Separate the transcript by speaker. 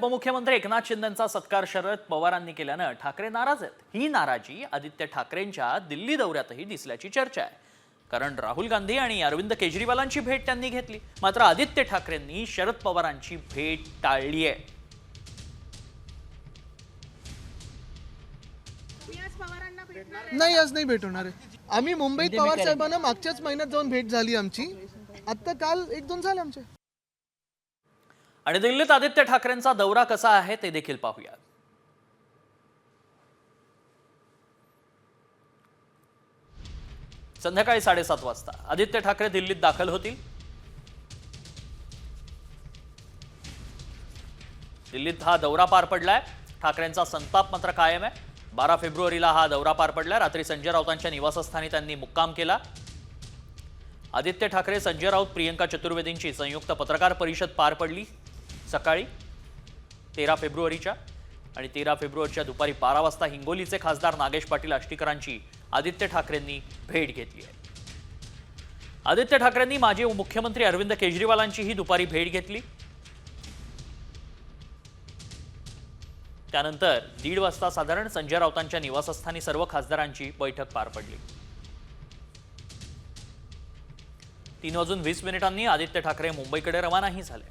Speaker 1: उपमुख्यमंत्री एकनाथ शिंदेचा सत्कार शरद पवारांनी केल्यानं ठाकरे नाराज आहेत. ही नाराजी आदित्य ठाकरेंच्या दिल्ली दौऱ्यातही दिसल्याची चर्चा आहे. कारण राहुल गांधी आणि अरविंद केजरीवालांची भेट त्यांनी घेतली. मात्र आदित्य ठाकरेंनी शरद पवारांची भेट टाळली आहे.
Speaker 2: नाही आज नाही भेट होणार आहे. आम्ही मुंबईत पवार साहेबांना मागच्याच महिन्यात जाऊन भेट झाली आमची. आता काल एक दोन झाले आमचे.
Speaker 1: आणि दिल्लीत आदित्य ठाकरेंचा दौरा कसा आहे ते देखील पाहूया संध्याकाळी साडेसात वाजता आदित्य ठाकरे दिल्लीत दाखल होतील. दिल्लीत हा दौरा पार पडलाय. ठाकरेंचा संताप मात्र कायम आहे. बारा फेब्रुवारीला हा दौरा पार पडलाय. रात्री संजय राऊतांच्या निवासस्थानी त्यांनी मुक्काम केला. आदित्य ठाकरे संजय राऊत प्रियंका चतुर्वेदींची संयुक्त पत्रकार परिषद पार पडली. सकाळी तेरा फेब्रुवारीच्या आणि तेरा फेब्रुवारीच्या दुपारी बारा वाजता हिंगोलीचे खासदार नागेश पाटील आष्टीकरांची आदित्य ठाकरेंनी भेट घेतली आहे. आदित्य ठाकरेंनी माजी मुख्यमंत्री अरविंद केजरीवालांचीही दुपारी भेट घेतली. त्यानंतर दीड वाजता साधारण संजय राऊतांच्या निवासस्थानी सर्व खासदारांची बैठक पार पडली. तीन वाजून वीस मिनिटांनी आदित्य ठाकरे मुंबईकडे रवानाही झाले.